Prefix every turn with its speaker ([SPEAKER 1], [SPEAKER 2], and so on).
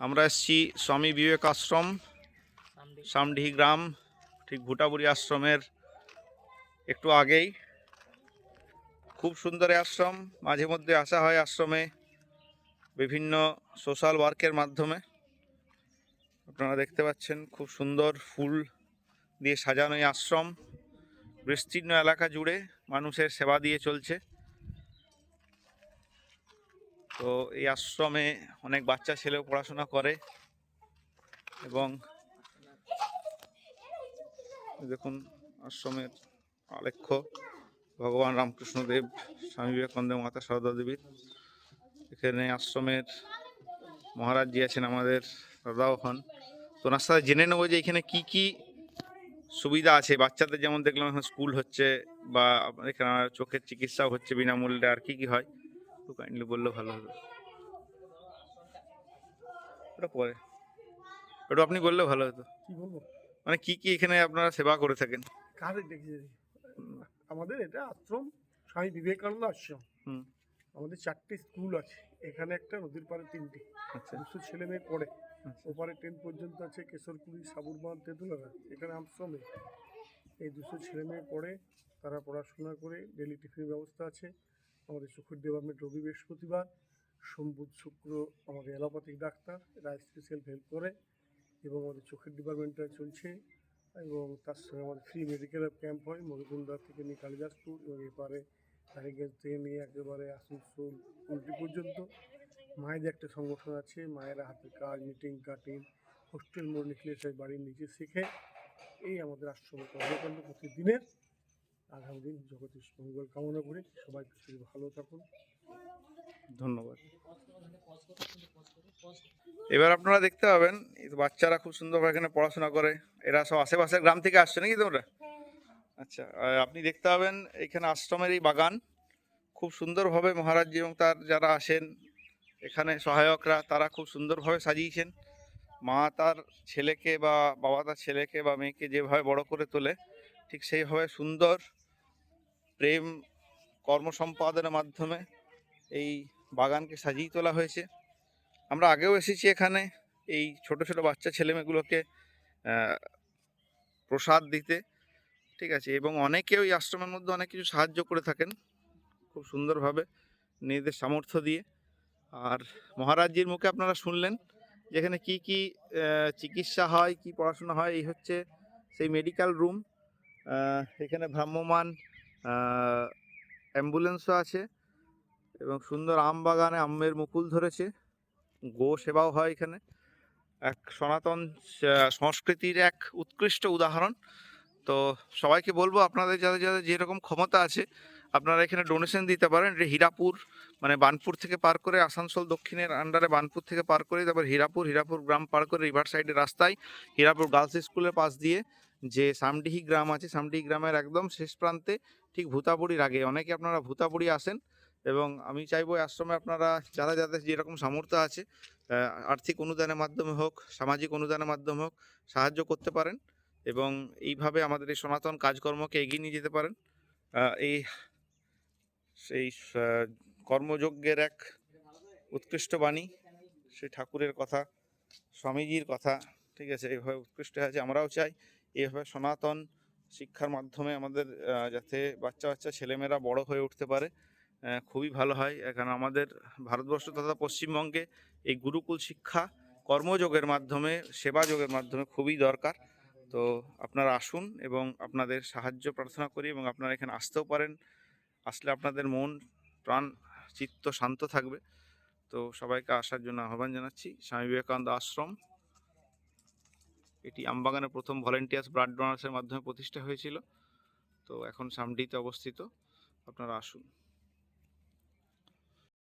[SPEAKER 1] আমরা এসেছি স্বামী বিবেক আশ্রম সামডিহি গ্রাম, ঠিক ভুটাবুড়ি আশ্রমের একটু আগেই। খুব সুন্দর আশ্রম, মাঝে মধ্যে আসা হয় আশ্রমে বিভিন্ন সোশ্যাল ওয়ার্কের মাধ্যমে। আপনারা দেখতে পাচ্ছেন খুব সুন্দর ফুল দিয়ে সাজানো এই আশ্রম। বিস্তীর্ণ এলাকা জুড়ে মানুষের সেবা দিয়ে চলছে। তো এই আশ্রমে অনেক বাচ্চা ছেলেও পড়াশোনা করে এবং দেখুন আশ্রমের আলেখ্য ভগবান রামকৃষ্ণদেব, স্বামী বিবেকানন্দ, মাতা সারদা দেবীর এখানে আশ্রমের মহারাজজি আছেন আমাদের দাদাও হন। তো ওনার সাথে জেনে নেব যে এখানে কি কি সুবিধা আছে। বাচ্চাদের যেমন দেখলাম এখন স্কুল হচ্ছে বা এখানে চোখের চিকিৎসাও হচ্ছে বিনামূল্যে, আর কি কি হয়। একটু কাইন্ডলি বললে ভালো হবে। ওটা পরে। ওটা আপনি বললে ভালো হতো।
[SPEAKER 2] কি বলব?
[SPEAKER 1] মানে কি কি এখানে আপনারা সেবা করে থাকেন?
[SPEAKER 2] কাদের দেখি আমাদের এটা আশ্রম স্বামী বিবেকানন্দ আশ্রম।
[SPEAKER 1] হুম।
[SPEAKER 2] আমাদের চারটি স্কুল আছে। এখানে একটা নদীর পাড়ে তিনটি।
[SPEAKER 1] আচ্ছা।
[SPEAKER 2] দুশো ছেলে মেয়ে পড়ে।
[SPEAKER 1] আচ্ছা।
[SPEAKER 2] ওপারে টেন পর্যন্ত আছে কেশরপুরি সাবুরবান তেঁতুলারা এখানে আশ্রমে। এই দুশো ছেলে মেয়ে পড়ে তারা পড়াশোনা করে ডেলি টিফিন ব্যবস্থা আছে। আমাদের চোখের ডিপার্টমেন্ট রবি বৃহস্পতিবার সোম বুধ শুক্র আমাদের অ্যালোপ্যাথিক ডাক্তার, এরা স্পেশাল হেল্প করে এবং আমাদের চোখের ডিপার্টমেন্টটা চলছে এবং তার সঙ্গে আমাদের ফ্রি মেডিকেল ক্যাম্প হয় মধুকুন্দা থেকে নিয়ে কালিদাসপুর এবং এপারে কালীগঞ্জ থেকে নিয়ে একেবারে আসানসোল উল্টি পর্যন্ত। মায়েদের একটা সংগঠন আছে, মায়েরা হাতের কাজ মিটিং কাটিং হোস্টেল মোড় লিখলে বাড়ির নিচে শিখে। এই আমাদের আশ্রমের কর্মকাণ্ড প্রতিদিনের। আগামী দিন জগতের মঙ্গল কামনা করি। সবাই ভালো থাকুন।
[SPEAKER 1] ধন্যবাদ। এবার আপনারা দেখতে পাবেন বাচ্চারা খুব সুন্দরভাবে এখানে পড়াশোনা করে। এরা সব আশেপাশের গ্রাম থেকে আসছে নাকি তোমরা? আচ্ছা আপনি দেখতে পাবেন এখানে আশ্রমের এই বাগান। খুব সুন্দরভাবে মহারাজজি এবং তার যারা আসেন এখানে সহায়করা তারা খুব সুন্দরভাবে সাজিয়েছেন। মা তার ছেলেকে বা বাবা তার ছেলেকে বা মেয়েকে যেভাবে বড় করে তোলে ঠিক সেইভাবে সুন্দর প্রেম কর্ম সম্পাদনের মাধ্যমে এই বাগানকে সাজিয়ে তোলা হয়েছে। আমরা আগেও এসেছি এখানে এই ছোট ছোট বাচ্চা ছেলেমেয়েগুলোকে প্রসাদ দিতে। ঠিক আছে, এবং অনেকেও এই আশ্রমের মধ্যে অনেক কিছু সাহায্য করে থাকেন, খুব সুন্দরভাবে নিজেদের সামর্থ্য দিয়ে। আর মহারাজজির মুখে আপনারা শুনলেন যেখানে কি কি চিকিৎসা হয়, কি পড়াশোনা হয়, এই হচ্ছে সেই মেডিকেল রুম এখানে ভ্রাম্যমান অ্যাম্বুলেন্সও আছে এবং সুন্দর আম বাগানে আমের মুকুল ধরেছে। গো সেবাও হয় এখানে। এক সনাতন সংস্কৃতির এক উৎকৃষ্ট উদাহরণ। তো সবাইকে বলব, আপনাদের যাদের যাদের যেরকম ক্ষমতা আছে, আপনারা এখানে ডোনেশন দিতে পারেন। এটা হীরাপুর মানে বানপুর থেকে পার করে আসানসোল দক্ষিণের আন্ডারে বানপুর থেকে পার করে, তারপর হীরাপুর হীরাপুর গ্রাম পার করে রিভার সাইডের রাস্তায়, হীরাপুর গার্লস স্কুলের পাশ দিয়ে যে সামডিহি গ্রাম আছে, সামডিহি গ্রামের একদম শেষ প্রান্তে ঠিক ভূতাপুরির আগে। অনেকে আপনারা ভূতাপুরি আসেন এবং আমি চাইব আশ্রমে আপনারা যারা যাদের যেরকম সামর্থ্য আছে আর্থিক অনুদানের মাধ্যমে হোক, সামাজিক অনুদানের মাধ্যমে হোক, সাহায্য করতে পারেন এবং এইভাবে আমাদের এই সনাতন কাজকর্মকে এগিয়ে নিয়ে যেতে পারেন। এই, সেই কর্মযজ্ঞের এক উৎকৃষ্ট বাণী, সেই ঠাকুরের কথা, স্বামীজির কথা, ঠিক আছে এইভাবে উৎকৃষ্ট আছে আমরাও চাই। এইভাবে সনাতন শিক্ষার মাধ্যমে আমাদের যাতে বাচ্চা বাচ্চা, ছেলেমেয়েরা বড় হয়ে উঠতে পারে খুবই ভালো হয়। কারণ আমাদের ভারতবর্ষ তথা পশ্চিমবঙ্গে এই গুরুকুল শিক্ষা কর্মযোগের মাধ্যমে, সেবা যোগের মাধ্যমে খুবই দরকার। তো আপনারা আসুন এবং আপনাদের সাহায্য প্রার্থনা করি এবং আপনারা এখানে আসতেও পারেন। আসলে আপনাদের মন, প্রাণ, চিত্ত শান্ত থাকবে। তো সবাইকে আসার জন্য আহ্বান জানাচ্ছি। স্বামী বিবেকানন্দ আশ্রম। এটি আমবাগানে প্রথম ভলেন্টিয়ার্স ব্লাড ডোনার্সের মাধ্যমে প্রতিষ্ঠা হয়েছিল। তো এখন সামডিতে অবস্থিত। আপনারা আসুন।